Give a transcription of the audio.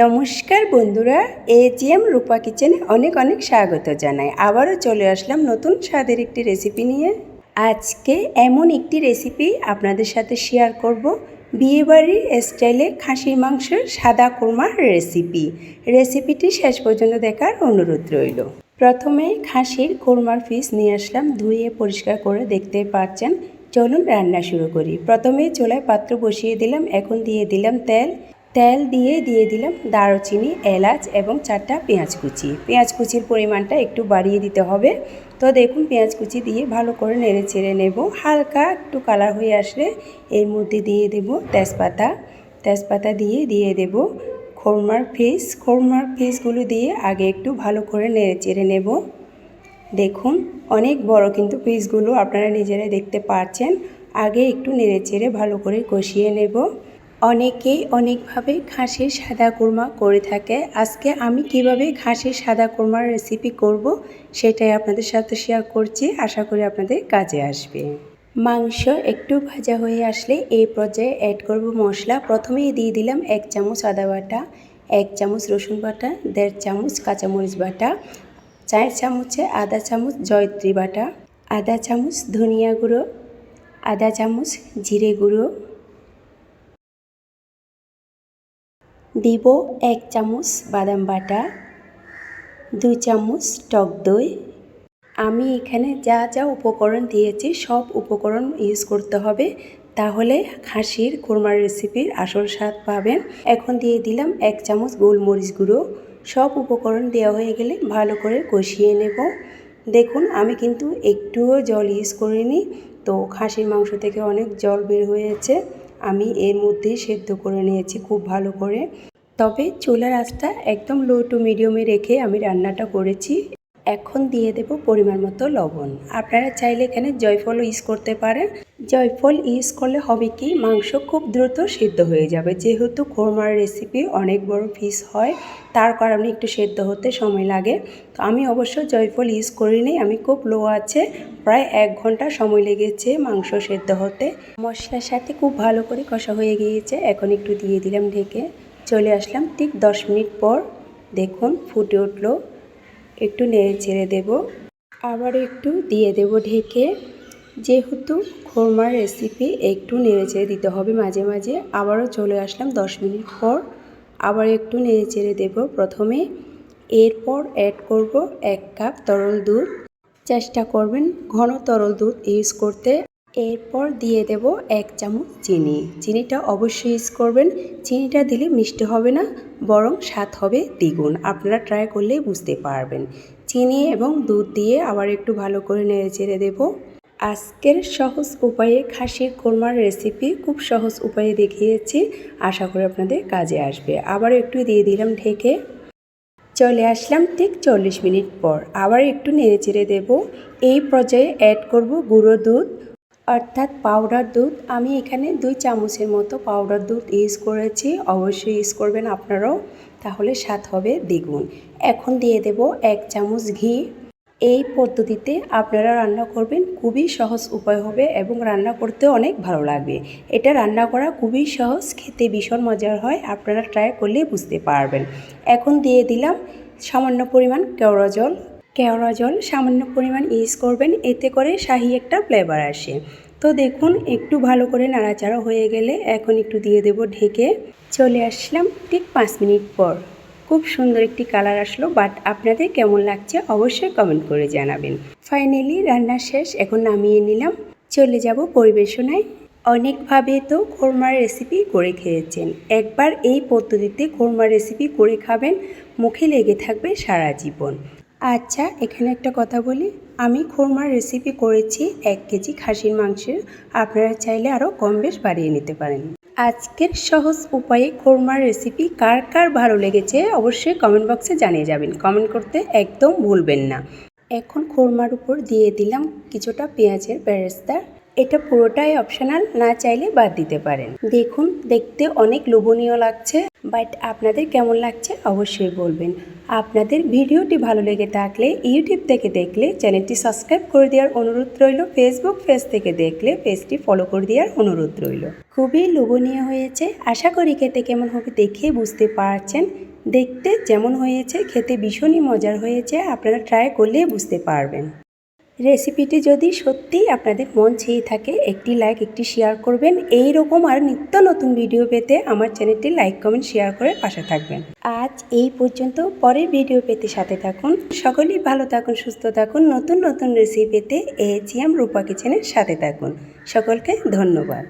নমস্কার বন্ধুরা এজিএম রূপা কিচেনে অনেক অনেক স্বাগত জানাই। আবারও চলে আসলাম নতুন স্বাদের একটি রেসিপি নিয়ে। আজকে এমন একটি রেসিপি আপনাদের সাথে শেয়ার করব। বিয়েবাড়ির স্টাইলে খাসির মাংসের সাদা কোরমার রেসিপি। রেসিপিটি শেষ পর্যন্ত দেখার অনুরোধ রইল। প্রথমে খাসির কোরমার পিস নিয়ে আসলাম, ধুয়ে পরিষ্কার করে দেখতে পাচ্ছেন। চলুন রান্না শুরু করি। প্রথমে চুলায় পাত্র বসিয়ে দিলাম, এখন দিয়ে দিলাম তেল। তেল দিয়ে দিয়ে দিলাম দারুচিনি, এলাচ এবং চারটা পেঁয়াজ কুচি। পেঁয়াজ কুচির পরিমাণটা একটু বাড়িয়ে দিতে হবে। তো দেখুন, পেঁয়াজ কুচি দিয়ে ভালো করে নেড়ে চেড়ে নেব। হালকা একটু কালার হয়ে আসলে এর মধ্যে দিয়ে দেব তেজপাতা। তেজপাতা দিয়ে দিয়ে দেব খোরমার ফিস খোরমার ফিসগুলো দিয়ে আগে একটু ভালো করে নেড়ে চেড়ে নেব। দেখুন, অনেক বড় কিন্তু পিসগুলো আপনারা নিজেরাই দেখতে পাচ্ছেন আগে একটু নেড়ে চেড়ে ভালো করে কষিয়ে নেব। অনেকেই অনেকভাবে খাসির সাদা কোরমা করে থাকে। আজকে আমি কীভাবে খাসির সাদা কোরমার রেসিপি করব সেটাই আপনাদের সাথে শেয়ার করছি। আশা করি আপনাদের কাজে আসবে। মাংস একটু ভাজা হয়ে আসলে এই পর্যায়ে অ্যাড করব মশলা। প্রথমেই দিয়ে দিলাম এক চামচ আদা বাটা, এক চামচ রসুন বাটা, দেড় চামচ কাঁচামরিচ বাটা, চার চামচে আধা চামচ জয়ত্রী বাটা, আধা চামচ ধনিয়া গুঁড়ো, আধা চামচ জিরে গুঁড়ো দিব এক চামচ বাদাম বাটা, দুই চামচ টক দই। আমি এখানে যা যা উপকরণ দিয়েছি, সব উপকরণ ইউজ করতে হবে। তাহলে খাসির কোরমার রেসিপির আসল স্বাদ পাবেন। এখন দিয়ে দিলাম এক চামচ গোলমরিচ গুঁড়ো। সব উপকরণ দেওয়া হয়ে গেলে ভালো করে কষিয়ে নেব। দেখুন, আমি কিন্তু একটুও জল ইউজ করিনি। তো খাসির মাংস থেকে অনেক জল বের হয়েছে। আমি এর মধ্যে সেদ্ধ করে নিয়েছি খুব ভালো করে। তবে চুলার আঁচটা একদম লো টু মিডিয়ামে রেখে আমি রান্নাটা করেছি। এখন দিয়ে দেব পরিমাণ মতো লবণ। আপনারা চাইলে এখানে জয়ফলও ইউজ করতে পারেন। জয়ফল ইউজ করলে হবে কি? মাংস খুব দ্রুত সিদ্ধ হয়ে যাবে। যেহেতু কোরমার রেসিপি অনেক বড় পিস হয়, তার কারণে একটু সেদ্ধ হতে সময় লাগে। তো আমি অবশ্য জয়ফল ইউজ করিনি, আমি খুব লো আছে, প্রায় এক ঘণ্টা সময় লেগেছে মাংস সেদ্ধ হতে। মশলার সাথে খুব ভালো করে কষা হয়ে গিয়েছে, এখন একটু দিয়ে দিলাম ঢেকে। চলে আসলাম ঠিক দশ মিনিট পর। দেখুন, ফুটে উঠল। একটু নেড়ে ছেড়ে দেব। আবার একটু দিয়ে দেব ঢেকে। যেহেতু খোরমার রেসিপি একটু নেড়ে চেড়ে দিতে হবে মাঝে মাঝে, আবারও চলে আসলাম দশ মিনিট পর। আবার একটু নেড়ে চেড়ে দেব প্রথমে। এরপর অ্যাড করব এক কাপ তরল দুধ। চেষ্টা করবেন ঘন তরল দুধ ইউজ করতে। এরপর দিয়ে দেব এক চামচ চিনি। চিনিটা অবশ্যই ইউজ করবেন। চিনিটা দিলে মিষ্টি হবে না, বরং স্বাদ হবে দ্বিগুণ। আপনারা ট্রাই করলেই বুঝতে পারবেন। চিনি এবং দুধ দিয়ে আবার একটু ভালো করে নেড়ে চেড়ে দেবো। আজকের সহজ উপায়ে খাসির কোরমার রেসিপি খুব সহজ উপায়ে দেখিয়েছি। আশা করি আপনাদের কাজে আসবে। আবার একটু দিয়ে দিলাম ঢেকে। চলে আসলাম ঠিক চল্লিশ মিনিট পর। আবার একটু নেড়ে চেড়ে দেবো। এই পর্যায়ে অ্যাড করব গুঁড়ো দুধ, অর্থাৎ পাউডার দুধ। আমি এখানে দুই চামচের মতো পাউডার দুধ ইউজ করেছি। অবশ্যই ইউজ করবেন আপনারাও। তাহলে স্বাদ হবে দ্বিগুণ। এখন দিয়ে দেব এক চামচ ঘি। এই পদ্ধতিতে আপনারা রান্না করবেন, খুবই সহজ উপায় হবে এবং রান্না করতে অনেক ভালো লাগবে। এটা রান্না করা খুবই সহজ, খেতে ভীষণ মজার হয়, আপনারা ট্রাই করলে বুঝতে পারবেন। এখন দিয়ে দিলাম সামান্য পরিমাণ কেওড়া জল। কেওড়া জল সামান্য পরিমাণ ইউজ করবেন, এতে করে শাহি একটা ফ্লেভার আসে। তো দেখুন, একটু ভালো করে নাড়াচাড়া হয়ে গেলে এখন একটু দিয়ে দেব ঢেকে। চলে আসলাম ঠিক পাঁচ মিনিট পর। খুব সুন্দর একটি কালার আসলো বাট আপনাদের কেমন লাগছে অবশ্যই কমেন্ট করে জানাবেন। ফাইনালি রান্না শেষ, এখন নামিয়ে নিলাম। চলে যাব পরিবেশনায়। অনেকভাবে তো খোরমার রেসিপি করে খেয়েছেন। একবার এই পদ্ধতিতে খোরমার রেসিপি করে খাবেন, মুখে লেগে থাকবে সারা জীবন। আচ্ছা এখানে একটা কথা বলি। আমি খোরমার রেসিপি করেছি এক কেজি খাসির মাংসের। আপনারা চাইলে আরও কম বেশ বাড়িয়ে নিতে পারেন। আজকের সহজ উপায়ে খোরমার রেসিপি কার কার ভালো লেগেছে অবশ্যই কমেন্ট বক্সে জানিয়ে যাবেন। কমেন্ট করতে একদম ভুলবেন না। এখন খোরমার উপর দিয়ে দিলাম কিছুটা পেঁয়াজের বেরেস্তা। এটা পুরোটাই অপশনাল না চাইলে বাদ দিতে পারেন। দেখুন, দেখতে অনেক লোভনীয় লাগছে বাট আপনাদের কেমন লাগছে অবশ্যই বলবেন। আপনাদের ভিডিওটি ভালো লেগে থাকলে ইউটিউব থেকে দেখলে চ্যানেলটি সাবস্ক্রাইব করে দেওয়ার অনুরোধ রইল। ফেসবুক পেজ থেকে দেখলে পেজটি ফলো করে দেওয়ার অনুরোধ রইল। খুবই লোভনীয় হয়েছে। আশা করি খেতে কেমন হবে দেখে বুঝতে পারছেন। দেখতে যেমন হয়েছে, খেতে ভীষণই মজার হয়েছে। আপনারা ট্রাই করলে বুঝতে পারবেন। রেসিপিটি যদি সত্যি আপনাদের মন চেয়ে থাকে, একটি লাইক একটি শেয়ার করবেন। এই রকম আর নিত্য নতুন ভিডিও পেতে আমার চ্যানেলটি লাইক কমেন্ট শেয়ার করে পাশে থাকবেন। আজ এই পর্যন্ত। পরের ভিডিও পেতে সাথে থাকুন। সকলেই ভালো থাকুন, সুস্থ থাকুন। নতুন নতুন রেসিপি পেতে এজিএম রূপা কিচেনের সাথে থাকুন। সকলকে ধন্যবাদ।